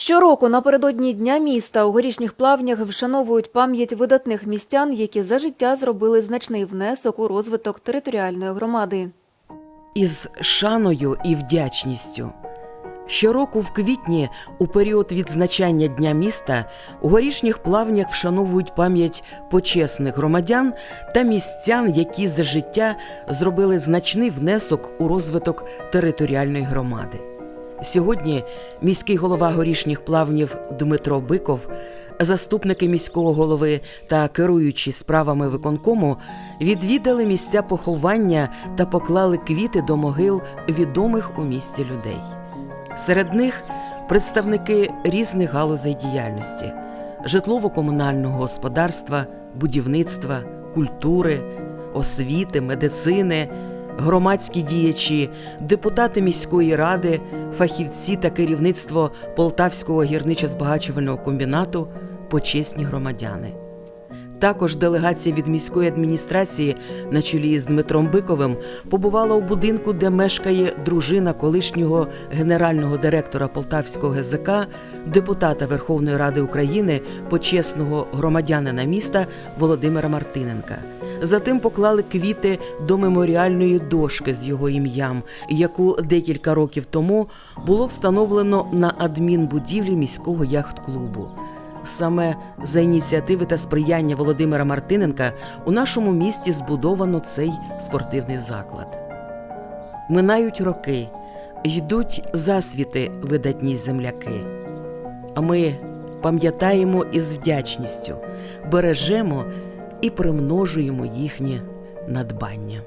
Щороку напередодні Дня міста у горішніх плавнях вшановують пам'ять видатних містян, які за життя зробили значний внесок у розвиток територіальної громади. із шаною і вдячністю. Щороку в квітні, у період відзначання Дня міста, у горішніх плавнях вшановують пам'ять почесних громадян та містян, які за життя зробили значний внесок у розвиток територіальної громади. Сьогодні міський голова горішніх плавнів Дмитро Биков, заступники міського голови та керуючі справами виконкому відвідали місця поховання та поклали квіти до могил відомих у місті людей. Серед них представники різних галузей діяльності: житлово-комунального господарства, будівництва, культури, освіти, медицини, громадські діячі, депутати міської ради, фахівці та керівництво Полтавського гірничо-збагачувального комбінату, почесні громадяни. Також делегація від міської адміністрації на чолі з Дмитром Биковим побувала у будинку, де мешкає дружина колишнього генерального директора Полтавського ГЗК, депутата Верховної Ради України, почесного громадянина міста Володимира Мартиненка. Затим поклали квіти до меморіальної дошки з його ім'ям, яку декілька років тому було встановлено на адмінбудівлі міського яхт-клубу. Саме за ініціативи та сприяння Володимира Мартиненка у нашому місті збудовано цей спортивний заклад. Минають роки, йдуть засвіти видатні земляки. А ми пам'ятаємо із вдячністю, бережемо і примножуємо їхнє надбання.